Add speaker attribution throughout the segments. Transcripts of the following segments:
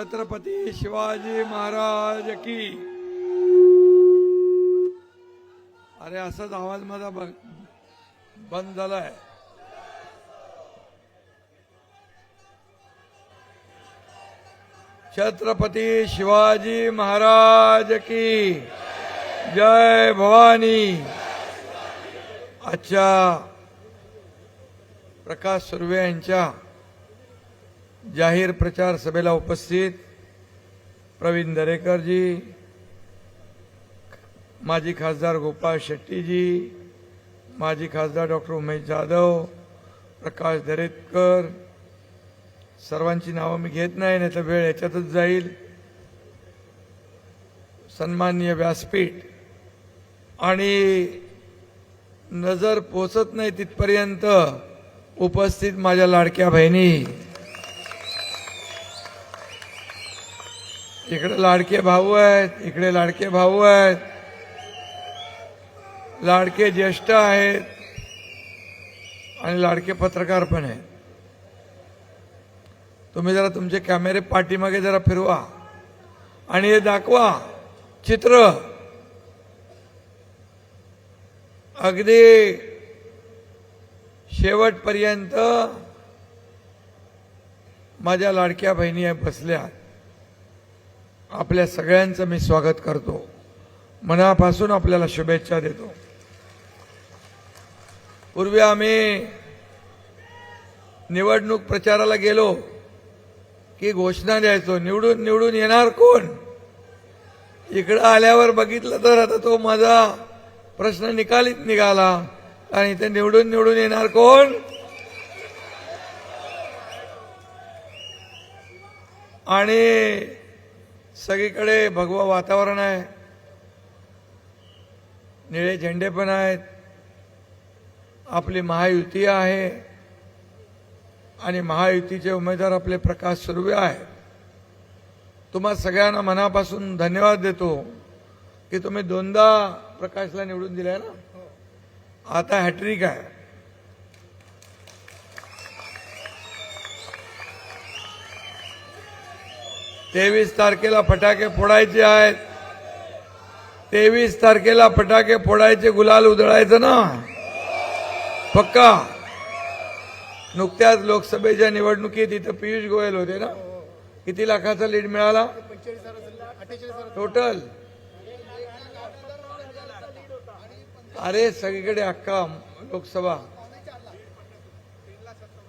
Speaker 1: छत्रपती शिवाजी महाराज की. अरे असाच आवाज माझा बंद झालाय. छत्रपती शिवाजी महाराज की. जय भवानी. आजच्या प्रकाश सुर्वे यांच्या जाहीर प्रचार सभेला उपस्थित प्रवीण दरेकरजी माजी खासदार गोपाळ शेट्टीजी माजी खासदार डॉक्टर उमेश जाधव प्रकाश दरेकर सर्वांची नावं मी घेत नाही नाही तर वेळ याच्यातच जाईल. सन्माननीय व्यासपीठ. आणि नजर पोचत नाही तिथपर्यंत उपस्थित माझ्या लाडक्या बहिणी. इकडे लाडके भाऊ आहेत इकडे लाडके भाऊ आहेत. लाडके ज्येष्ठ आहेत आणि लाडके पत्रकार पण आहेत. तुम्ही जरा तुमचे कॅमेरे पाठीमागे जरा फिरवा आणि हे दाखवा चित्र. अगदी शेवटपर्यंत माझ्या लाडक्या बहिणी बसल्या. आपल्या सगळ्यांचं मी स्वागत करतो. मनापासून आपल्याला शुभेच्छा देतो. पूर्वी आम्ही निवडणूक प्रचाराला गेलो की घोषणा द्यायचो निवडून निवडून येणार कोण? इकडं आल्यावर बघितलं तर आता तो माझा प्रश्न निकालीत निघाला आणि इथे निवडून निवडून येणार कोण? आणि सगळीकडे भगवा वातावरण आहे. निळे झेंडे पण आहेत. आपली महायुती आहे. आणि महायुतीचे उमेदवार आपले प्रकाश सुर्वे आहेत. तुम्हा सगळ्यांना मनापासून धन्यवाद देतो की तुम्ही दोनदा प्रकाशला निवडून दिलाय ना? आता हॅट्रिक आहे. तेवीस तारखेला फटाके फोडायचे आहेत. तेवीस तारखेला फटाके फोडायचे गुलाल उधळायचं ना? पक्का? नुकत्याच लोकसभेच्या निवडणुकीत इथं पियुष गोयल होते ना? किती लाखाचा लीड मिळाला? टोटल अरे सगळीकडे अक्का लोकसभा.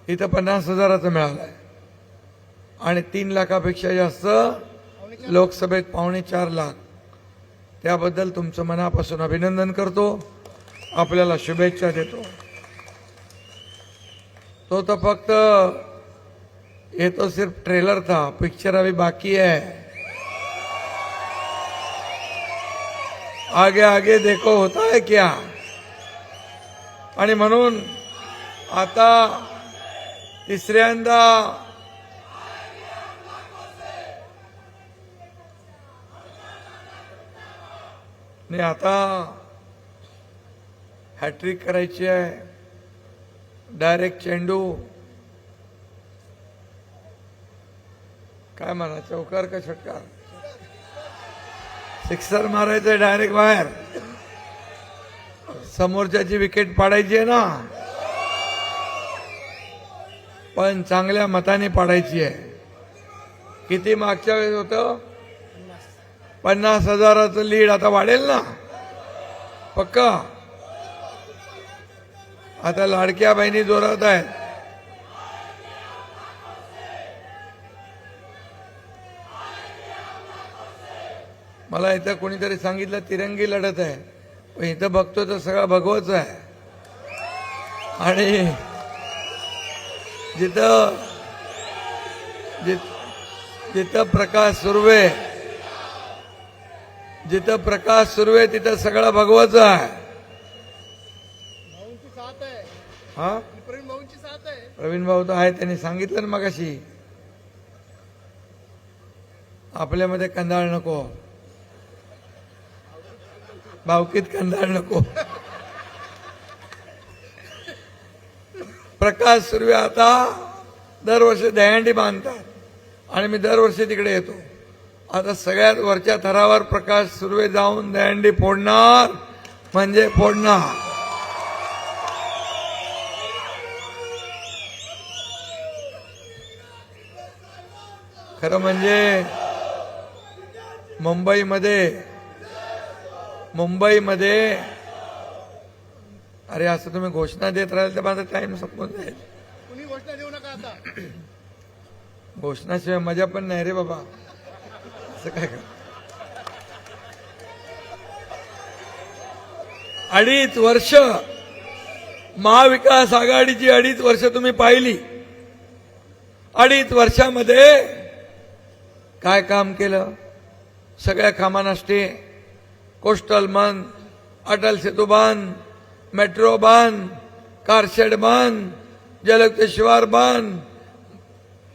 Speaker 1: इथं पन्नास हजाराचं मिळालाय. आणि तीन लाखापेक्षा जास्त लोकसभेत पावणे चार लाख. त्याबद्दल तुमचं मनापासून अभिनंदन करतो. आपल्याला शुभेच्छा देतो. तो तर फक्त ये तो सिर्फ ट्रेलर था. पिक्चर अभी बाकी है. आगे आगे देखो होता है क्या? आणि म्हणून आता तिसऱ्यांदा नाही आता हॅट्रिक करायची आहे. डायरेक्ट चेंडू. काय म्हणा चौकार का षटकार? सिक्सर मारायचं डायरेक्ट बाहेर. समोरच्याची विकेट पाडायची आहे ना. पण चांगल्या मताने पाडायची आहे. किती मागच्या वेळेस होतं? पन्नास हजाराचं लीड आता वाढेल ना? पक्का? आता लाडक्या बहिणी जोरात आहेत. मला इथं कोणीतरी सांगितलं तिरंगी लढत आहे. पण इथं बघतो तर सगळा भगवच आहे. आणि जिथं जिथं प्रकाश सुर्वे जिथं प्रकाश सुर्वे तिथं सगळा भगवच आहे.
Speaker 2: आहे.
Speaker 1: हा?
Speaker 2: प्रवीण आहे.
Speaker 1: भाऊ तर आहे त्यांनी सांगितलं ना मगाशी. आपल्यामध्ये कंदाळ नको. भावकीत कंदाळ नको. प्रकाश सुर्वे आता. दरवर्षी दहीहंडी बांधतात. आणि मी दरवर्षी तिकडे येतो. आता सगळ्यात वरच्या थरावर प्रकाश सुर्वे जाऊन दहंडी फोडणार. म्हणजे फोडणार. खरं म्हणजे मुंबईमध्ये मुंबईमध्ये अरे असं तुम्ही घोषणा देत राहाल तर माझा टाइम संपून जाईल.
Speaker 2: घोषणा देऊ नका आता.
Speaker 1: घोषणाशिवाय मजा पण नाही रे बाबा. असं काय अडीच वर्ष महाविकास आघाडीची अडीच वर्ष तुम्ही पाहिली. अडीच वर्षामध्ये काय काम केलं? सगळ्या कामांना कोस्टल बंद अटल सेतू बांध मेट्रो बांध कारशेड बांध जलयुक्त शिवार बंद.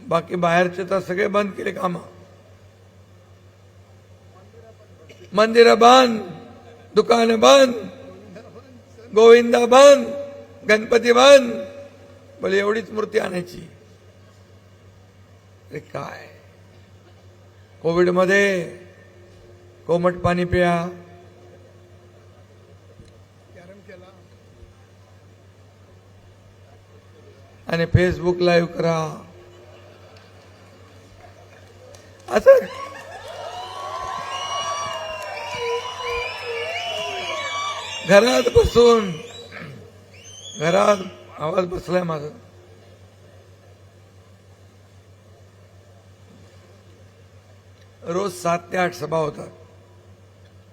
Speaker 1: बाकी बाहेरचे तर सगळे बंद केले कामं. मंदिर बंद दुकान बंद गोविंदा बंद गणपती बंद. बोले एवढीच मूर्ती आणायची. अरे काय? कोविडमध्ये कोमट पाणी प्या.
Speaker 2: केला
Speaker 1: आणि फेसबुक लाईव्ह करा. असं घरात बसून घरात आवाज बसलाय माझा. रोज सात ते आठ सभा होतात.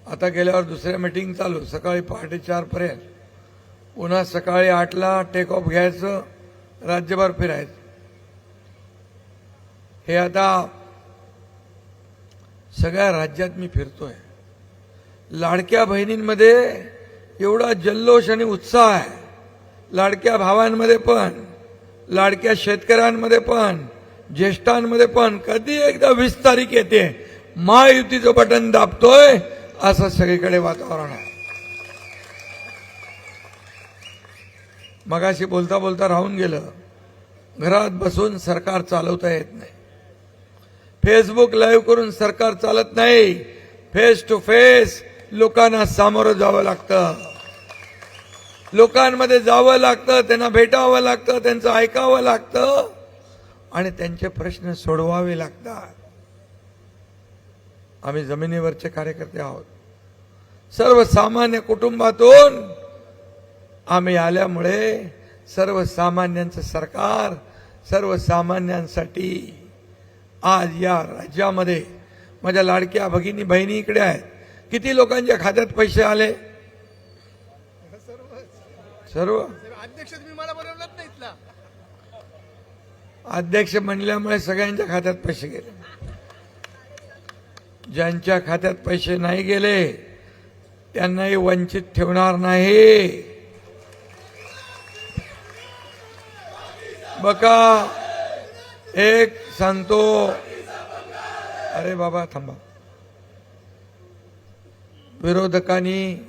Speaker 1: आता गेल्यावर दुसऱ्या मीटिंग चालू सकाळी पहाटे चार पर्यंत. पुन्हा सकाळी आठला टेक ऑफ घ्यायचं राज्यभर फिरायचं. हे आता सगळ्या राज्यात मी फिरतोय. लाडक्या बहिणींमध्ये एवढा जल्लोष आणि उत्साह आहे. लाडक्या भावांमध्ये पण लाडक्या शेतकऱ्यांमध्ये पण ज्येष्ठांमध्ये पण कधी एकदा वीस तारीख येते महायुतीचं बटन दाबतोय असं सगळीकडे वातावरण आहे. मगाशी बोलता बोलता राहून गेलं. घरात बसून सरकार चालवता येत नाही. फेसबुक लाईव्ह करून सरकार चालत नाही. फेस टू फेस लोकांना सामोरं जावं लागतं. लोकांमध्ये जावं लागतं त्यांना भेटावं लागतं त्यांचं ऐकावं लागतं आणि त्यांचे प्रश्न सोडवावे लागतात. आम्ही जमिनीवरचे कार्यकर्ते आहोत. सर्वसामान्य कुटुंबातून आम्ही आल्यामुळे सर्वसामान्यांचं सरकार सर्वसामान्यांसाठी आज या राज्यामध्ये माझ्या लाडक्या भगिनी बहिणी इकडे आहेत. किती लोकांच्या खात्यात पैसे आले?
Speaker 2: सर्व?
Speaker 1: सर्व
Speaker 2: अध्यक्ष
Speaker 1: अध्यक्ष म्हणल्यामुळे सगळ्यांच्या खात्यात पैसे गेले. ज्यांच्या खात्यात पैसे नाही गेले त्यांनाही वंचित ठेवणार नाही. बका एक सांगतो. अरे बाबा थांबा. विरोधकांनी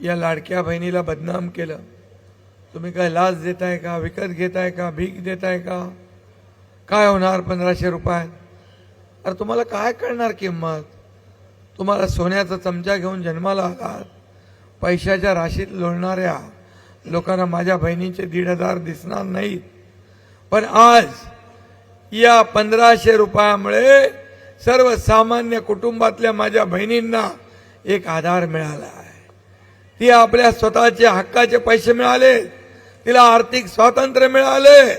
Speaker 1: या लाडक्या बहिणीला बदनाम केलं. तुम्ही काय लाच देताय का? विकत घेताय का? भीक देताय का? काय होणार पंधराशे रुपयात? अरे तुम्हाला काय कळणार किंमत? तुम्हाला सोन्याचा चमचा घेऊन जन्माला आलात. पैशाच्या राशीत लोळणाऱ्या लोकांना माझ्या बहिणीचे दीड हजार दिसणार नाहीत. पण आज या पंधराशे रुपयामुळे सर्वसामान्य कुटुंबातल्या माझ्या बहिणींना एक आधार मिळाला आहे. ती आपल्या स्वतःचे हक्काचे पैसे मिळाले. तिला आर्थिक स्वातंत्र्य मिळाले.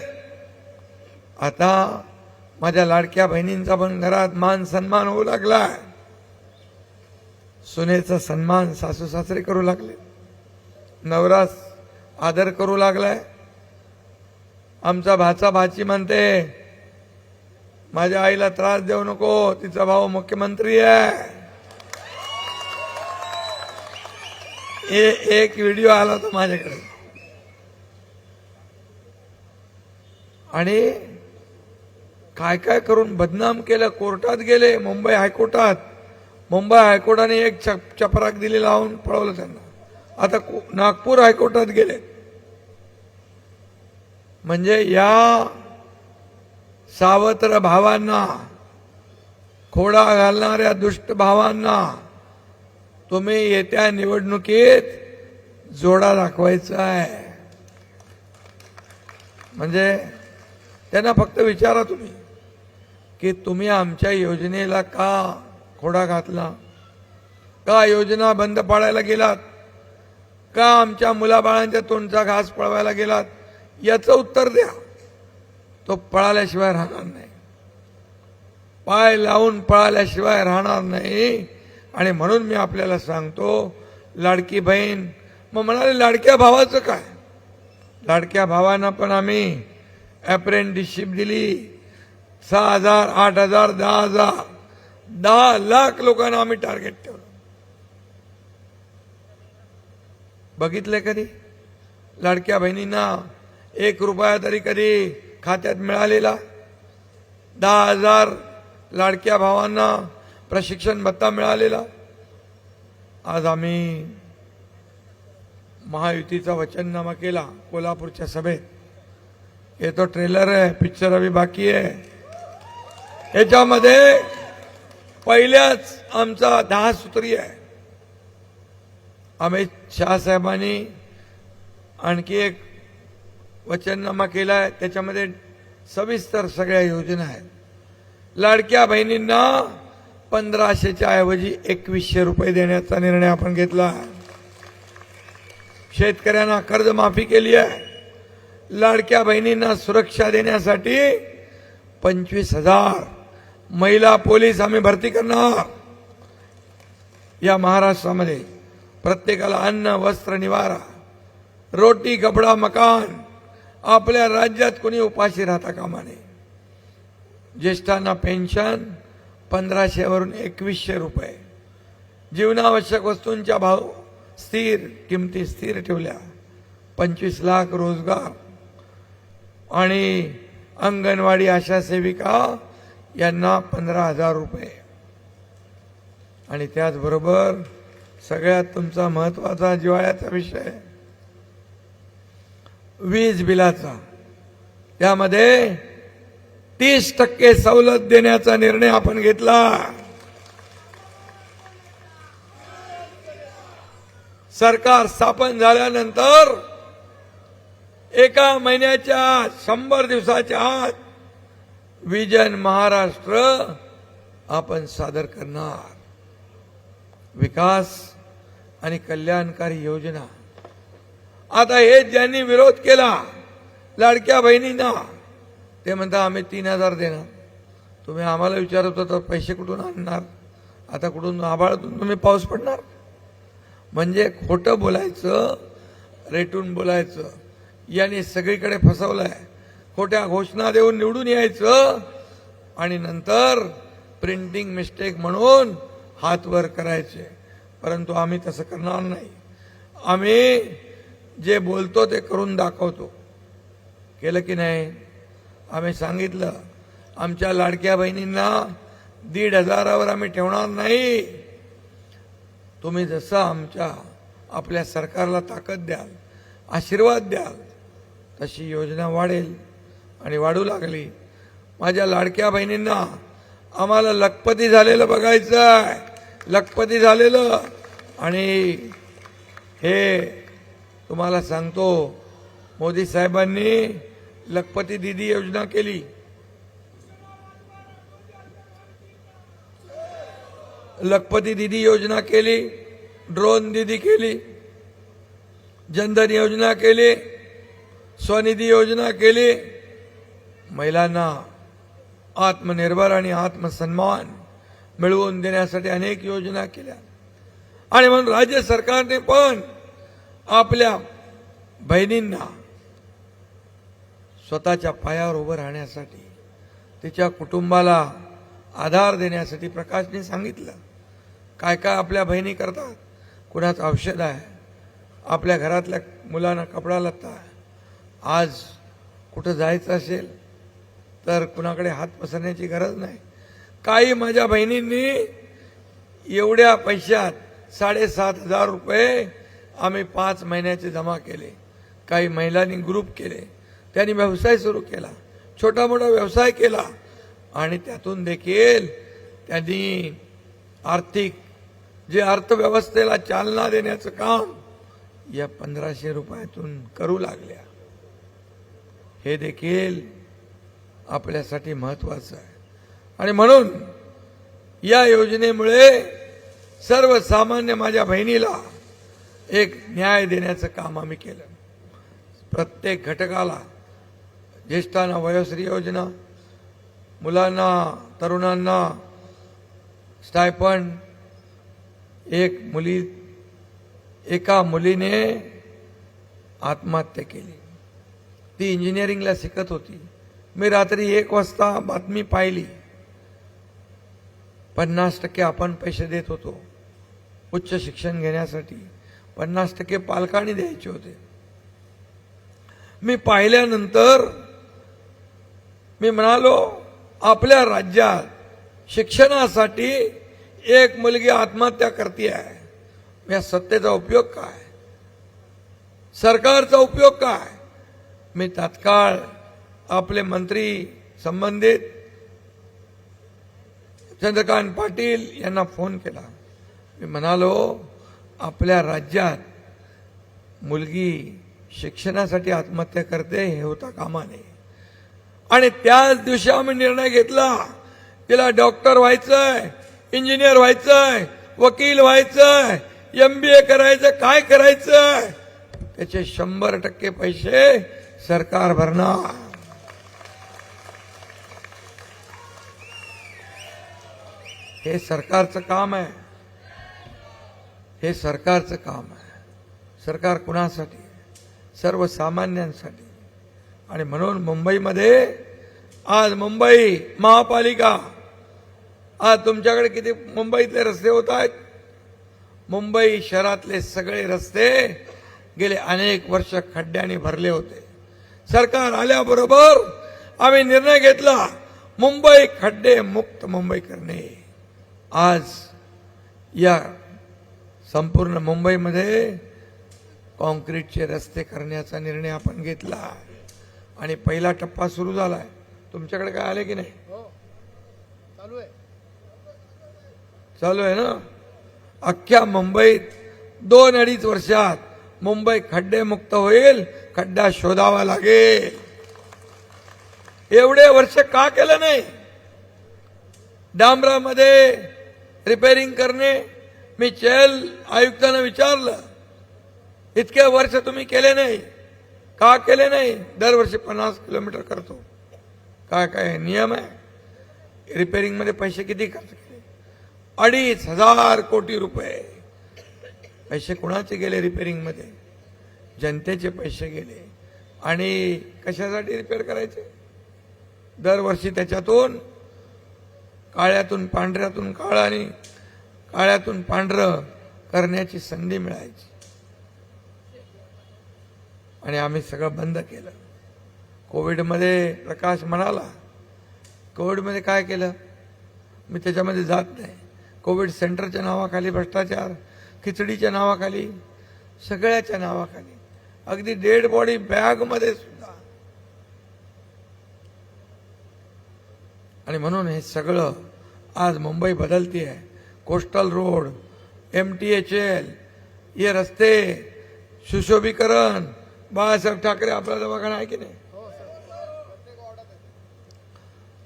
Speaker 1: आता माझ्या लाडक्या बहिणींचा पण घरात मान सन्मान होऊ लागलाय सुनेचा सन्मान सासू सासरे करू लागले. नवरा आदर करू लागलाय. आमचा भाचा भाची म्हणते माझ्या आईला त्रास देऊ नको तिचा भाऊ मुख्यमंत्री आहे. ए- एक व्हिडिओ आला होता माझ्याकडे. आणि काय काय करून बदनाम केलं कोर्टात गेले मुंबई हायकोर्टात. मुंबई हायकोर्टाने एक चप चपराक दिली लावून पळवलं त्यांना. आता नागपूर हायकोर्टात गेले. म्हणजे या सावत्र भावांना खोडा घालणाऱ्या दुष्ट भावांना तुम्ही येत्या निवडणुकीत जोडा दाखवायचा आहे. म्हणजे त्यांना फक्त विचारा तुम्ही की तुम्ही आमच्या योजनेला का खोडा घातला? का योजना बंद पाडायला गेलात? का आमच्या मुलाबाळांच्या तोंडचा घास पळवायला गेलात? याचं उत्तर द्या. तो पळाल्याशिवाय राहणार नाही. पाय लावून पळाल्याशिवाय राहणार नाही. आणि म्हणून मी आपल्याला सांगतो लाडकी बहीण मग म्हणाले लाडक्या भावाचं काय? लाडक्या भावांना पण आम्ही अप्रेंटिसशिप दिली. सहा हजार आठ हजार दहा हजार दहा लाख लोकांना आम्ही टार्गेट ठेवलं. बघितलं कधी? लाडक्या बहिणींना एक रुपया तरी कधी खात्यात मिळालेला? दहा हजार लाडक्या भावांना प्रशिक्षण भत्ता मिळालेला. आज आम्ही महायुतीचा वचननामा केला कोल्हापूरच्या सभेत. हे तो ट्रेलर आहे पिक्चर अभी बाकी आहे. याच्यामध्ये पहिल्याच आमचा दहा सूत्री आहे. अमित शहा साहेबांनी आणखी एक वचननामा केला आहे त्याच्यामध्ये सविस्तर सगळ्या योजना आहेत. लाडक्या बहिणींना पंधराशेच्या ऐवजी एकवीसशे रुपये देण्याचा निर्णय आपण घेतला. शेतकऱ्यांना कर्जमाफी केली आहे. लाडक्या बहिणींना सुरक्षा देण्यासाठी पंचवीस हजार. महिला पोलीस आम्ही भरती करणार. या महाराष्ट्रामध्ये प्रत्येकाला अन्न वस्त्र निवारा रोटी कपडा मकान आपल्या राज्यात कोणी उपाशी राहता कामा नये. ज्येष्ठांना पेन्शन पंधराशेवरून एकवीसशे रुपये. जीवनावश्यक वस्तूंच्या भाव स्थिर किमती स्थिर ठेवल्या. पंचवीस लाख रोजगार. आणि अंगणवाडी आशा सेविका यांना पंधरा हजार रुपये. आणि त्याचबरोबर सगळ्यात तुमचा महत्त्वाचा जिव्हाळ्याचा विषय वीज बिलाचा. त्यामध्ये तीस टक्के सवलत देण्याचा निर्णय आपण घेतला. सरकार स्थापन झाल्यानंतर एका महिन्याच्या शंभर दिवसाच्या आत विजन महाराष्ट्र आपण सादर करणार. विकास आणि कल्याणकारी योजना. आता हे ज्यांनी विरोध केला लाडक्या बहिणींना ते म्हणता आम्ही तीन हजार देणार तुम्ही आम्हाला विचारत होता पैसे कुठून आणणार? आता कुठून आभाळातून तुम्ही पाऊस पडणार. म्हणजे खोटं बोलायचं रेटून बोलायचं याने सगळीकडे फसवलंय. खोट्या घोषणा देऊन निवडून यायचं आणि नंतर प्रिंटिंग मिस्टेक म्हणून हात वर करायचे. परंतु आम्ही तसं करणार नाही. आम्ही जे बोलतो ते करून दाखवतो. केलं की नाही? आम्ही सांगितलं आमच्या लाडक्या बहिणींना दीड हजारावर आम्ही ठेवणार नाही. तुम्ही जसं आमच्या आपल्या सरकारला ताकद द्याल आशीर्वाद द्याल तशी योजना वाढेल आणि वाढू लागली. माझ्या लाडक्या बहिणींना आम्हाला लखपती झालेलं बघायचं आहे लखपती झालेलं. आणि हे तुम्हाला सांगतो मोदी साहेबांनी लखपती दिदी योजना केली. लखपती दिदी योजना केली. ड्रोन दिदी केली. जनधन योजना केली. स्वनिधी योजना केली. महिलांना आत्मनिर्भर आणि आत्मसन्मान मिळवून देण्यासाठी अनेक योजना केल्या. आणि म्हणून राज्य सरकारने पण आपल्या बहिणींना स्वतःच्या पायावर उभं राहण्यासाठी तिच्या कुटुंबाला आधार देण्यासाठी प्रकाशने सांगितलं. काय काय आपल्या बहिणी करतात? कुणाचं औषध आहे? आपल्या घरातल्या मुलांना कपडा लत्ता आहे. आज कुठं जायचं असेल? तर कुणाकडे हात पसरण्याची गरज नाही. काही माझ्या बहिणींनी एवढ्या पैशात साडेसात हजार रुपये आम्ही पाच महिन्याचे जमा केले. काही महिलांनी ग्रुप केले. त्यांनी व्यवसाय सुरू केला. छोटा मोठा व्यवसाय केला. आणि त्यातून देखील त्यांनी आर्थिक जे अर्थव्यवस्थेला चालना देण्याचं काम या पंधराशे रुपयातून करू लागल्या. हे देखील आपल्यासाठी महत्वाचं आहे. आणि म्हणून या योजनेमुळे सर्वसामान्य माझ्या बहिणीला एक न्याय देण्याचं काम आम्ही केलं. प्रत्येक घटकाला ज्येष्ठांना वयोश्री योजना मुलांना तरुणांना स्टायपंड एक मुली एका मुलीने आत्महत्या केली. ती इंजिनिअरिंगला शिकत होती. मी रात्री एक वाजता बातमी पाहिली. पन्नास टक्के आपण पैसे देत होतो. उच्च शिक्षण घेण्यासाठी पन्नास टक्के पालकांनी द्यायचे होते. मी पाहिल्यानंतर मी म्हणालो आपल्या राज्यात शिक्षणासाठी एक मुलगी आत्महत्या करते आहे या सत्तेचा उपयोग काय? सरकारचा उपयोग काय? मी तात्काळ आपले मंत्री संबंधित चंद्रकांत पाटील यांना फोन केला. मी म्हणालो आपल्या राज्यात मुलगी शिक्षणासाठी आत्महत्या करते हे होता कामा नये. आणि त्याच दिवशी आम्ही निर्णय घेतला. तिला डॉक्टर व्हायचंय इंजिनियर व्हायचंय वकील व्हायचंय एम बी ए करायचं काय करायचंय? त्याचे शंभर टक्के पैसे सरकार भरणार. हे सरकारचं काम आहे. हे सरकारचं काम आहे. सरकार कुणासाठी? सर्वसामान्यांसाठी. आणि म्हणून मुंबईमध्ये आज मुंबई महापालिका. आज तुमच्याकडे किती मुंबईतले रस्ते होत आहेत? मुंबई शहरातले सगळे रस्ते गेले अनेक वर्ष खड्ड्याने भरले होते. सरकार आल्याबरोबर आम्ही निर्णय घेतला मुंबई खड्डे मुक्त मुंबई करणे. आज या संपूर्ण मुंबईमध्ये कॉन्क्रीटचे रस्ते करण्याचा निर्णय आपण घेतला. आणि पहिला टप्पा सुरू झाला आहे तुमच्याकडे काय आले की नाही?
Speaker 2: हो. चालू आहे.
Speaker 1: चालू आहे ना? अख्ख्या मुंबईत दोन अडीच वर्षात मुंबई खड्डेमुक्त होईल खड्डा शोधावा लागेल. एवढे वर्ष का केलं नाही? डांबरामध्ये रिपेअरिंग करणे मी चेल आयुक्तांना विचारलं इतके वर्ष तुम्ही केले नाही. का केले नाही? दरवर्षी पन्नास किलोमीटर करतो. काय काय नियम आहे? रिपेरिंगमध्ये पैसे किती खर्च केले? अडीच हजार कोटी रुपये. पैसे कुणाचे गेले रिपेरिंगमध्ये जनतेचे पैसे गेले. आणि कशासाठी रिपेअर करायचे? दरवर्षी त्याच्यातून काळ्यातून पांढऱ्यातून काळं आणि काळ्यातून पांढरं करण्याची संधी मिळायची. आणि आम्ही सगळं बंद केलं. कोविडमध्ये प्रकाश म्हणाला कोविडमध्ये काय केलं? मी त्याच्यामध्ये जात नाही. कोविड सेंटरच्या नावाखाली भ्रष्टाचार खिचडीच्या नावाखाली सगळ्याच्या नावाखाली. अगदी डेड बॉडी बॅगमध्ये सुद्धा. आणि म्हणून हे सगळं आज मुंबई बदलती आहे coastal road M T H L हे रस्ते सुशोभीकरण. बाळासाहेब ठाकरे आपला दवाखाना आहे की नाही?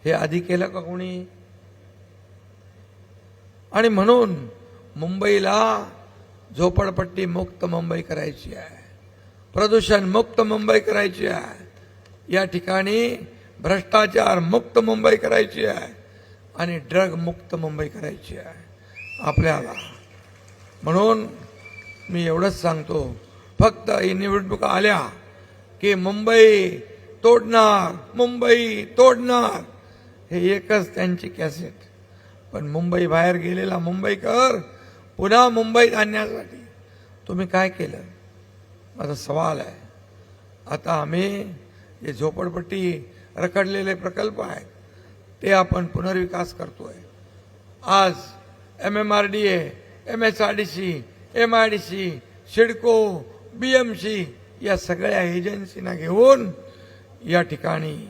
Speaker 1: हे आधी केलं का कोणी? आणि म्हणून मुंबईला झोपडपट्टी मुक्त मुंबई करायची आहे. प्रदूषण मुक्त मुंबई करायची आहे. या ठिकाणी भ्रष्टाचार मुक्त मुंबई करायची आहे. आणि ड्रग मुक्त मुंबई करायची आहे. आपल्याला. म्हणून मी एवढंच सांगतो. फक्त ही निवडणुका आल्या की मुंबई तोडणार मुंबई तोडणार. हे एकच त्यांची कॅसेट. पण मुंबई बाहेर गेलेला मुंबईकर पुन्हा मुंबईत आणण्यासाठी. तुम्ही काय केलं? माझा सवाल आहे. आता आम्ही जे झोपडपट्टी रखडलेले प्रकल्प आहेत ते आपण पुनर्विकास करतो आहे आज M M R D A M S R D C M I D C CIDCO B M C या सगळ्या एजन्सीना घेऊन या ठिकाणी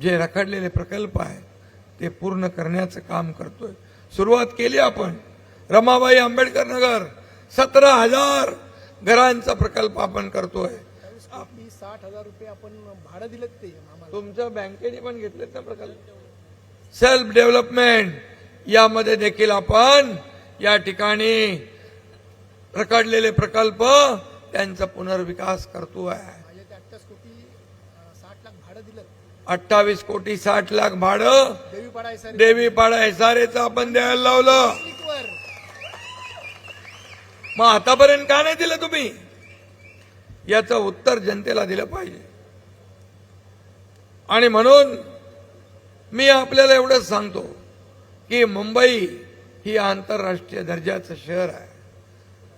Speaker 1: जे रखडलेले प्रकल्प आहेत ते पूर्ण करण्याचं काम करतोय. सुरुवात केली आपण. रमाबाई आंबेडकर नगर सतरा हजार घरांचा प्रकल्प आपण करतोय.
Speaker 2: साठ हजार रुपये आपण भाडं दिलं ते
Speaker 1: तुमच्या बँकेने पण घेतलेत ना प्रकल्प. सेल्फ डेव्हलपमेंट यामध्ये देखील आपण या ठिकाणी रखडलेले प्रकल्प त्यांचा पुनर्विकास करतोय.
Speaker 2: माझ्या ते अठ्ठावीस कोटी अं, साठ लाख भाडं दिलं
Speaker 1: अठ्ठावीस कोटी साठ लाख भाडं.
Speaker 2: देवीपाडा
Speaker 1: एसआरएचं आपण द्यायला लावलं. मग आतापर्यंत का नाही दिलं तुम्ही? याचं उत्तर जनतेला दिलं पाहिजे. आणि म्हणून मी आपल्याला एवढंच सांगतो की मुंबई ही आंतरराष्ट्रीय दर्जाचं शहर आहे.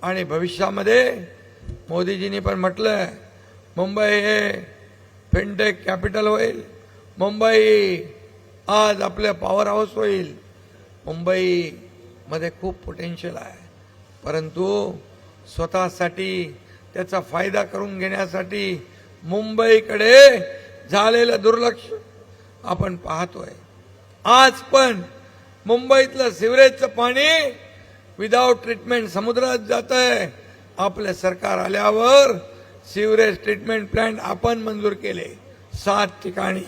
Speaker 1: आणि भविष्यामध्ये मोदीजींनी पण म्हटलंय मुंबई हे फिनटेक कॅपिटल होईल. मुंबई आज आपलं पॉवर हाऊस होईल. मुंबईमध्ये खूप पोटेन्शियल आहे. परंतु स्वतःसाठी त्याचा फायदा करून घेण्यासाठी मुंबईकडे झालेलं दुर्लक्ष आपण पाहतोय. आज पण मुंबईतलं सिवरेजचं पाणी विदाऊट ट्रीटमेंट समुद्रात जात आहे आपलं सरकार आल्यावर सिवरेज ट्रीटमेंट प्लांट आपण मंजूर केले. सात ठिकाणी.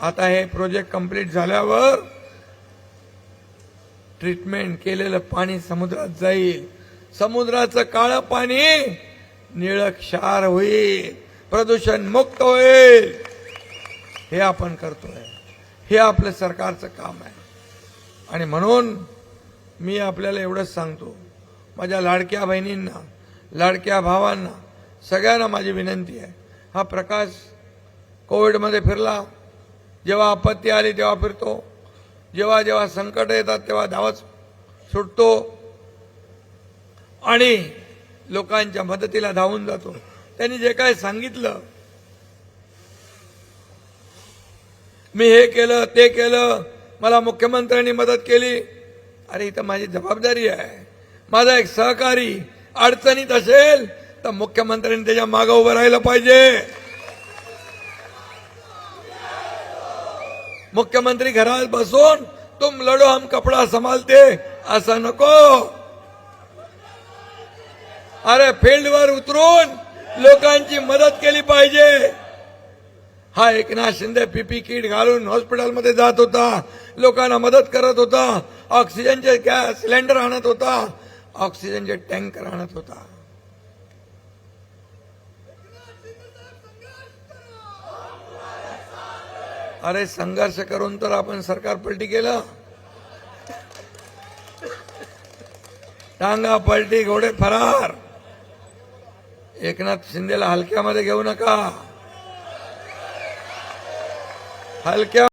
Speaker 1: आता हे प्रोजेक्ट कंप्लीट झाल्यावर ट्रीटमेंट केलेलं पाणी समुद्रात जाईल. समुद्राचं काळं पाणी निळक्षार होईल. प्रदूषण मुक्त होईल. हे आपण करतोय. हे आपलं सरकारचं काम आहे. आणि म्हणून मी आपल्याला एवढंच सांगतो. माझ्या लाडक्या बहिणींना लाडक्या भावांना सगळ्यांना माझी विनंती आहे. हा प्रकाश कोविडमध्ये फिरला. जेव्हा आपत्ती आली तेव्हा फिरतो. जेव्हा जेव्हा संकट येतात तेव्हा धावच सुटतो. आणि लोकांच्या मदतीला धावून जातो. त्यांनी जे काय सांगितलं मी हे केलं ते केलं मला मुख्यमंत्र्यांनी मदत केली. अरे इथं माझी जबाबदारी आहे. माझा एक सहकारी अडचणीत असेल तर मुख्यमंत्र्यांनी त्याच्या मागं उभं राहिलं पाहिजे. मुख्यमंत्री घरात बसून तुम लढो हम कपडा संभालते असं नको अरे फील्डवर उतरून लोकांची मदत केली पाहिजे. हा एकनाथ शिंदे पीपी किट घालून हॉस्पिटलमध्ये जात होता. लोकांना मदत करत होता. ऑक्सिजनचे गॅस सिलेंडर आणत होता. ऑक्सिजनचे टँकर आणत होता. अरे संघर्ष करून तर आपण सरकार पलटी केलं. टांगा पलटी घोडे फरार. एकनाथ शिंदेला हलक्यामध्ये घेऊ नका. हलक्या